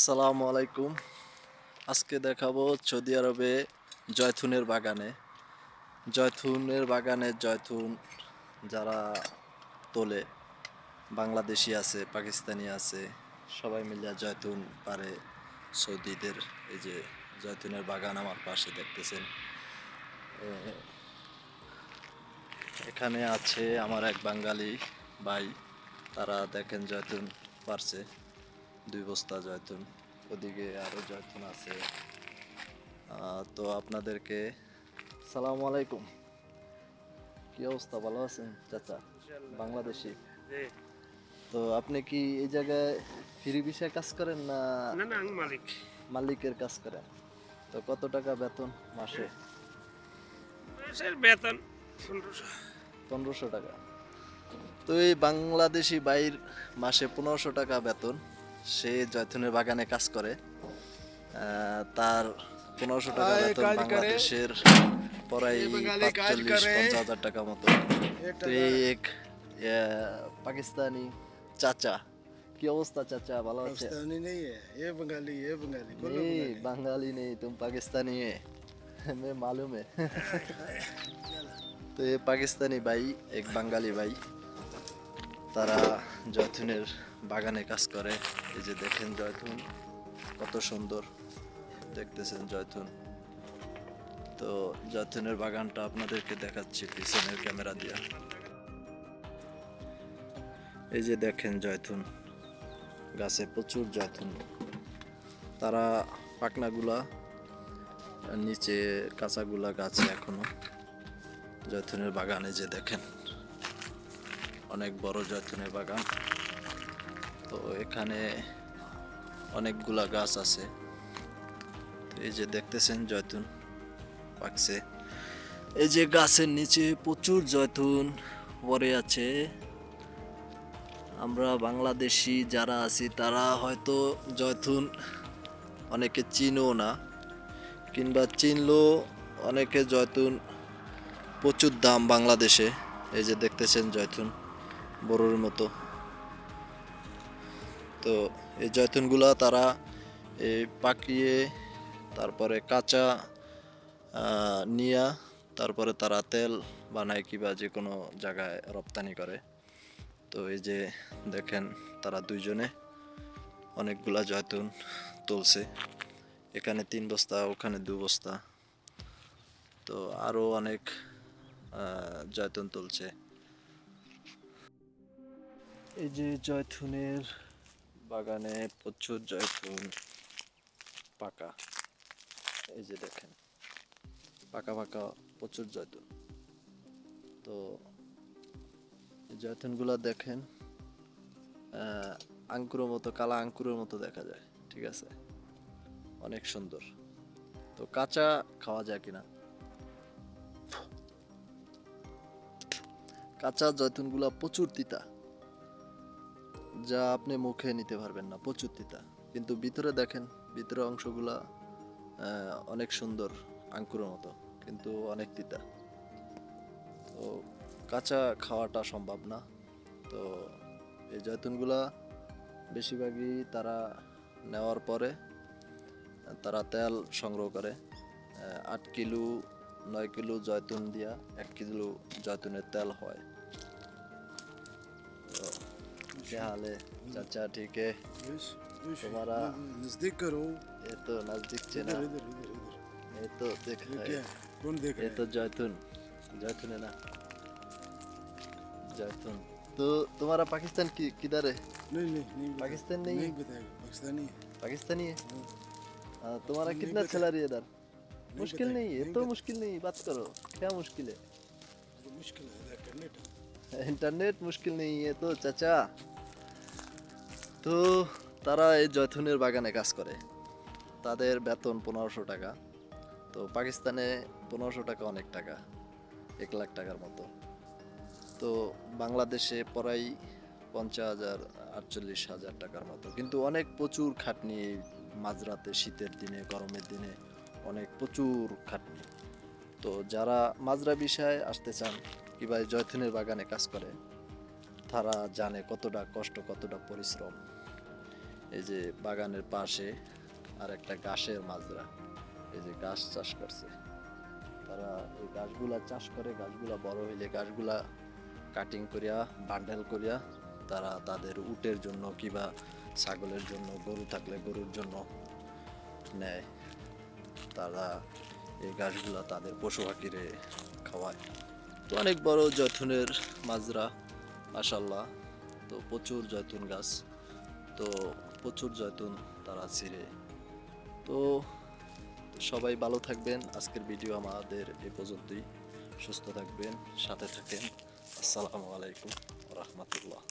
আসসালামু আলাইকুম। আজকে দেখাবো সৌদি আরবে জয়থুনের বাগানে। জয়থুনের বাগানে জয়থুন যারা তোলে, বাংলাদেশি আছে, পাকিস্তানি আছে, সবাই মিলে জয়তুন পারে। সৌদিদের এই যে জয়তুনের বাগান আমার পাশে দেখতেছেন। এখানে আছে আমার এক বাঙালি ভাই, তারা দেখেন জয়তুন পারছে। দুই বস্তা জয়তুন ওদিকে আরও জয়তুন আছে। তো আপনাদেরকে সালাম আলাইকুম। কি অবস্থা? ভালো আছেন চাচা? বাংলাদেশি? তো আপনি কি এই জায়গায় ফ্রি বিষয়ে কাজ করেন না না না আমি মালিক। মালিকের কাজ করেন? তো কত টাকা বেতন মাসে? মাসের বেতন পনেরোশো। পনেরোশো টাকা। তো এই বাংলাদেশি বাইর মাসে পনেরোশো টাকা বেতন। সে জয়থুনের বাগানে কাজ করে আহ, তার পনেরোশো টাকা আয়, বেতন কাজ করে। বাংলাদেশের প্রায় এই বাঙালি কাজ পাঁচচল্লিশ করে। পঞ্চাশ হাজার টাকা মতো তো এই এক আহ, পাকিস্তানি চাচা কি অবস্থা চাচা ভালো আছে पाकिस्तानी नहीं है ये बंगाली ये बंगाली बोलो नहीं बंगाली। बंगाली नहीं तुम पाकिस्तानी है मैं मालूम है তো এ পাকিস্তানি ভাই এক বাঙালি ভাই তারা জয়থুনের বাগানে কাজ করে। এই যে দেখেন জয়থুন কত সুন্দর দেখতেছেন জয়থুন তো জয়থুনের বাগানটা আপনাদেরকে দেখাচ্ছি পিছনের ক্যামেরা দিয়া। এই যে দেখেন জয়থুন গাছে প্রচুর জয়থুন তারা পাকনাগুলা নিচে কাঁচাগুলা গাছে এখনও জয়তুনের বাগানে যে দেখেন। অনেক বড় জয়তুনের বাগান। তো এখানে অনেকগুলা গাছ আছে। তো এই যে দেখতেছেন জয়তুন পাকছে। এই যে গাছের নিচে প্রচুর জয়তুন পরে আছে। আমরা বাংলাদেশি যারা আছি, তারা হয়তো জয়তুন অনেকে চিনও না, কিংবা চিনলেও অনেকে জয়তুন প্রচুর দাম বাংলাদেশে। এই যে দেখতেছেন জয়তুন। বড়োর মতো। তো এই জয়তুনগুলা তারা পাকিয়ে তারপরে কাঁচা নিয়া তারপরে তারা তেল বানায় কিংবা যে কোনো জায়গায় রপ্তানি করে। তো এই যে দেখেন তারা দুইজনে অনেকগুলা জয়তুন তুলছে। এখানে তিন বস্তা, ওখানে দু বস্তা। তো আরও অনেক জয়তুন তুলছে। এই যে জয়তুনের বাগানে প্রচুর জয়তুন পাকা। এই যে দেখেন, পাকা পাকা প্রচুর জয়তুন তো জয়তুনগুলো দেখেন আঙ্কুরের মতো, কালা আঙ্কুরের মতো দেখা যায়, ঠিক আছে? অনেক সুন্দর। তো কাঁচা খাওয়া যায় কিনা? কাঁচা জয়তুনগুলা প্রচুর তিতা। যা আপনি মুখে নিতে পারবেন না, প্রচুর তিতা। কিন্তু ভিতরে দেখেন, ভিতরে অংশগুলা অনেক সুন্দর আঙ্কুরের মতো, কিন্তু অনেক তিতা। তো কাঁচা খাওয়াটা সম্ভব না। তো এই জয়তুনগুলা বেশিরভাগই তারা নেওয়ার পরে, তারা তেল সংগ্রহ করে আট কিলো, নয় কিলো জয়তুন দিয়া এক কিলো জয়তুনের তেল হয়। क्या हाल है? चाचा ठीक है? तुम्हारा हाँ, हाँ, नज़दीक करो ये तो नज़दीक से ना। ये तो देख रहा है। कौन देख रहा है? ये तो जैतून। जैतून है ना? जैतून। तो तुम्हारा पाकिस्तान की किधर है? नहीं नहीं नहीं पाकिस्तान नहीं नहीं बताएगा पाकिस्तानी है। पाकिस्तानी है? हाँ। तुम्हारा कितना चला रही है इधर? तो मुश्किल नहीं है तो मुश्किल नहीं बात करो क्या मुश्किल है? मुश्किल है इंटरनेट इंटरनेट मुश्किल नहीं है तो चाचा। তো তারা এই জয়থুনের বাগানে কাজ করে। তাদের বেতন পনেরোশো টাকা। তো পাকিস্তানে পনেরোশো টাকা অনেক টাকা, এক লাখ টাকার মতো। তো বাংলাদেশে প্রায় পঞ্চাশ হাজার, আটচল্লিশ হাজার টাকার মতো। কিন্তু অনেক প্রচুর খাটনি মাঝরাতে, শীতের দিনে, গরমের দিনে অনেক প্রচুর খাটনি। তো যারা মাজরা বিষয়ে আসতে চান কিংবা জয়থুনের বাগানে কাজ করে তারা জানে কতটা কষ্ট, কতটা পরিশ্রম। এই যে বাগানের পাশে আর একটা ঘাসের মাজরা, এই যে গাছ চাষ করছে। তারা এই গাছগুলা চাষ করে, গাছগুলা বড় হইলে গাছগুলা কাটিং করিয়া বান্ডেল করিয়া তারা তাদের উটের জন্য কিবা ছাগলের জন্য, গরু থাকলে গরুর জন্য নেয়। তারা এই গাছগুলা তাদের পশু পাখিরে খাওয়ায়। তো অনেক বড় যত্নের মাজরা। মাসাল্লাহ তো প্রচুর জয়তুন গাছ। তো প্রচুর জয়তুন তারা ছিঁড়ে। তো সবাই ভালো থাকবেন। আজকের ভিডিও আমাদের এ পর্যন্তই। সুস্থ থাকবেন, সাথে থাকেন। আসসালামু আলাইকুম রহমতুল্লাহ।